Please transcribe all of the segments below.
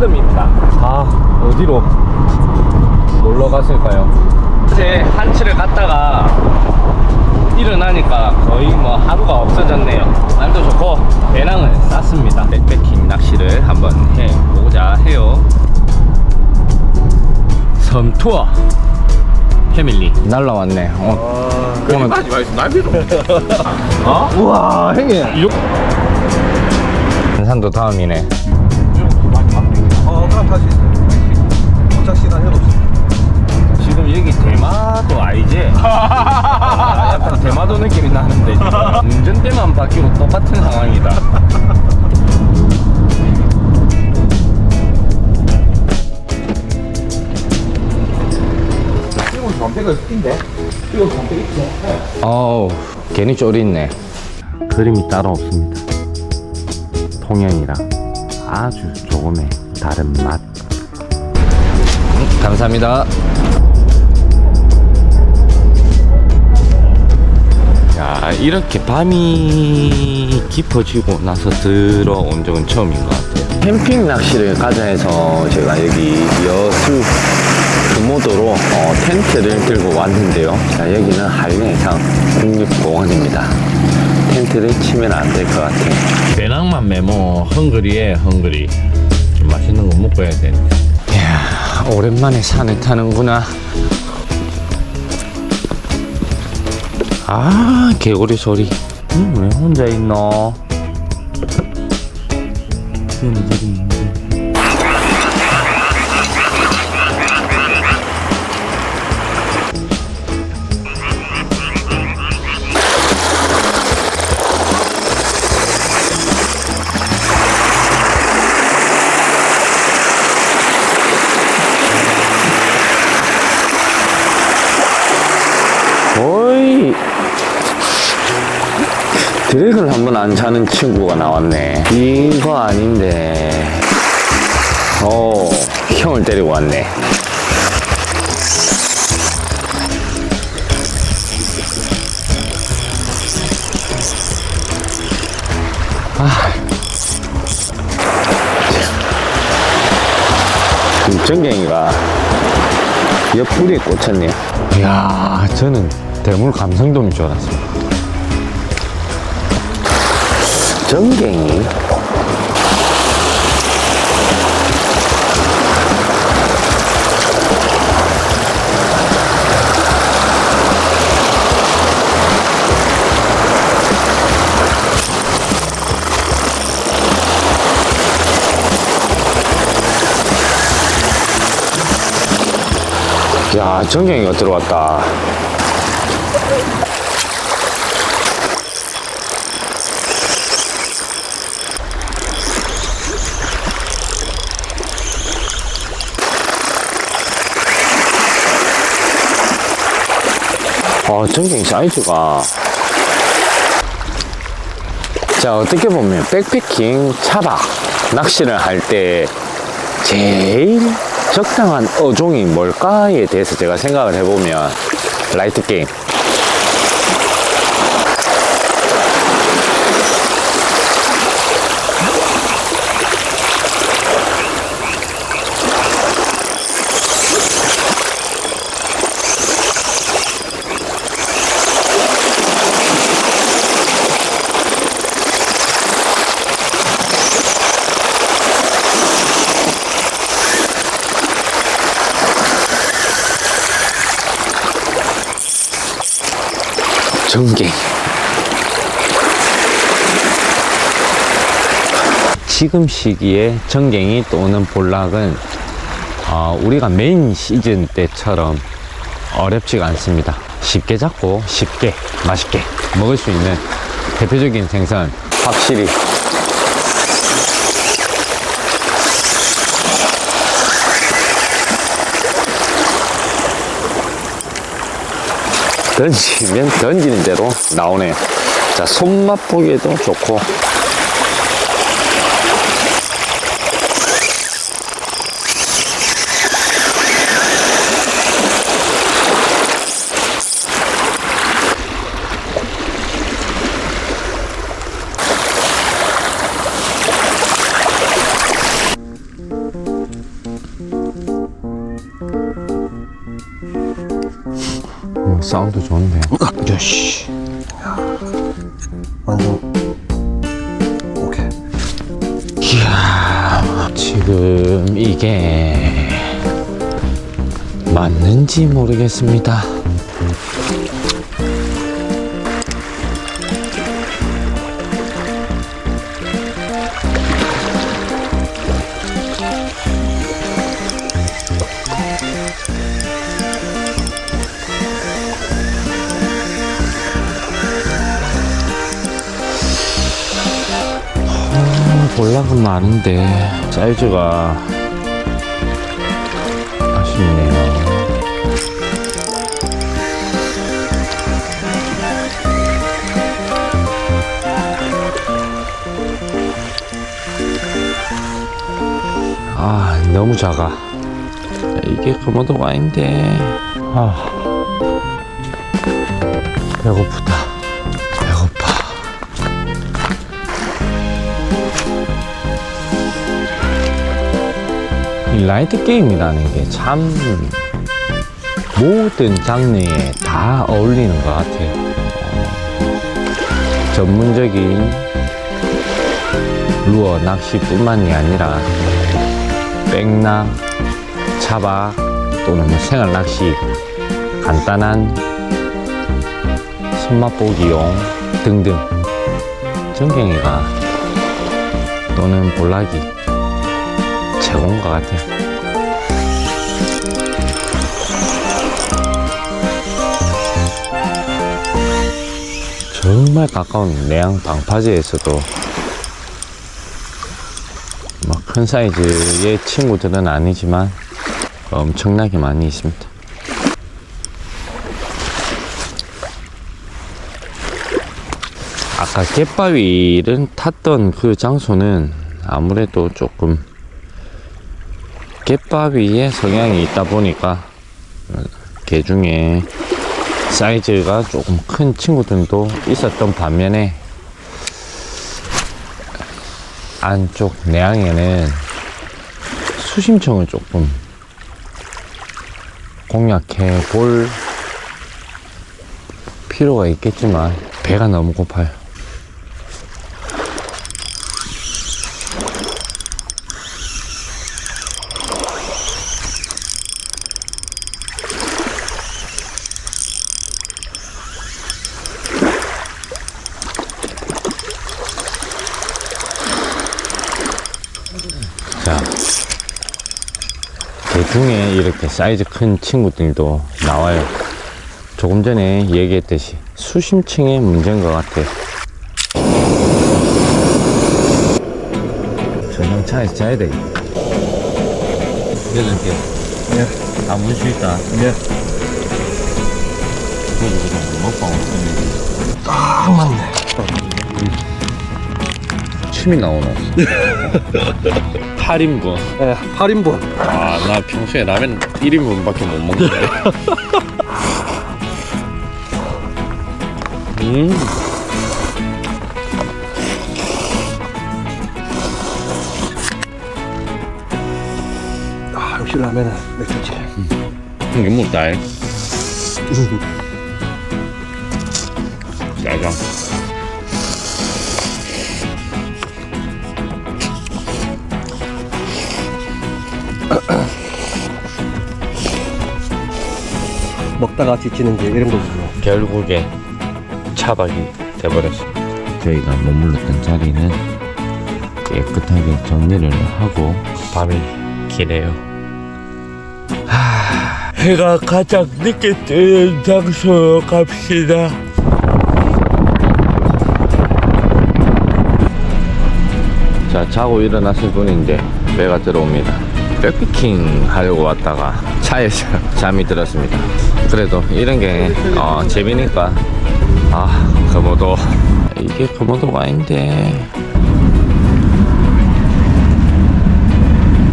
여름입니다. 아, 어디로 놀러 갔을까요? 어제 한치를 갔다가 일어나니까 거의 뭐 하루가 없어졌네요. 날도 좋고 배낭을 쌌습니다. 백패킹 낚시를 한번 해보자 해요. 섬 투어 패밀리 날라왔네. 어, 그러면 하지 마세요. 날비로. 어? 우와 형님. 산도 다음이네. 어, 그럼 다시 도착 시간 해봅시다. 지금 여기 대마도 아니지? 아, 약간 대마도 느낌이 나는데 지금 운전대만 바뀌고 똑같은 상황이다. 지금 스킨데? 지금? 어우 괜히 쫄있네. 그림이 따로 없습니다. 통영이랑 아주 조금의 다른 맛. 음, 감사합니다. 야 이렇게 밤이 깊어지고 나서 들어온 적은 처음인 것 같아요. 캠핑 낚시를 가자 해서 제가 여기 여수 금오도로 어, 텐트를 들고 왔는데요. 자 여기는 한림해상 국립공원입니다. 텐트를 치면 안 될 것 같아요. 배낭만 메모 헝그리에 헝그리. 해야 되는데. 이야 오랜만에 산을 타는구나. 아 개구리 소리 음, 왜 혼자 있노 소리 거의 드랙을 한 번 안 차는 친구가 나왔네. 이거 아닌데. 어, 형을 데리고 왔네. 아. 전갱이가 옆구리에 꽂혔네요. 이야, 저는 대물 감성돔인 줄 알았어요. 전갱이 야 전갱이가 들어왔다 어, 전갱이 사이즈가. 자, 어떻게 보면 백패킹 차박 낚시를 할 때 제일 적당한 어종이 뭘까에 대해서 제가 생각을 해보면 라이트 게임. 전갱. 지금 시기에 전갱이 또는 볼락은 어, 우리가 메인 시즌 때처럼 어렵지가 않습니다. 쉽게 잡고 쉽게 맛있게 먹을 수 있는 대표적인 생선 확실히 던지면 던지는 대로 나오네요. 자, 손맛 보기에도 좋고. 사운드 좋은데. 요시. 완전 오케이 이야, 지금 이게 맞는지 모르겠습니다. 볼락은 많은데 사이즈가 아쉽네요. 아 너무 작아. 이게 거모도가 아닌데. 아 배고프다. 이 라이트 게임이라는 게 참 모든 장르에 다 어울리는 것 같아요. 어, 전문적인 루어 낚시뿐만이 아니라 백락, 차박 또는 뭐 생활 낚시, 간단한 손맛보기용 등등 전갱이가 또는 볼락이 최고인 것 같아요. 정말 가까운 내양 방파제에서도 뭐큰 사이즈의 친구들은 아니지만 엄청나게 많이 있습니다. 아까 갯바위를 탔던 그 장소는 아무래도 조금 갯바위에 성향이 있다 보니까 어, 개 중에 사이즈가 조금 큰 친구들도 있었던 반면에 안쪽 내양에는 수심청을 조금 공략해 볼 필요가 있겠지만 배가 너무 고파요. 자, 개 중에 이렇게 사이즈 큰 친구들도 나와요. 조금 전에 얘기했듯이 수심층의 문제인 것 같아요. 저녁 차에서 자야 돼. 여덟 개. 예. 다 문수 있다. 예. 그래도 그냥 먹방 없으면 딱 맞네 침이 나오노. 8인분. 예 8인분 아, 나 평소에 라면 1인분밖에 못 먹는데. 음. 아 역시 라면은 맥주지 이게 뭐다 해? 짜장. 먹다가 지치는 게 이런 거군요 결국에 차박이 돼버렸습니다. 저희가 머물렀던 자리는 깨끗하게 정리를 하고 밤이 기네요. 하, 해가 가장 늦게 뜨는 장소로 갑시다. 자, 자고 일어났을 뿐인데 배가 들어옵니다. 백피킹 하려고 왔다가 차에서 잠이 들었습니다. 그래도 이런 게 어, 재미니까 아 거모도 이게 거모도가 아닌데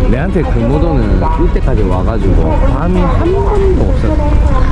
내한테 거모도는 이때까지 와가지고 밤이 한 번도 없었어.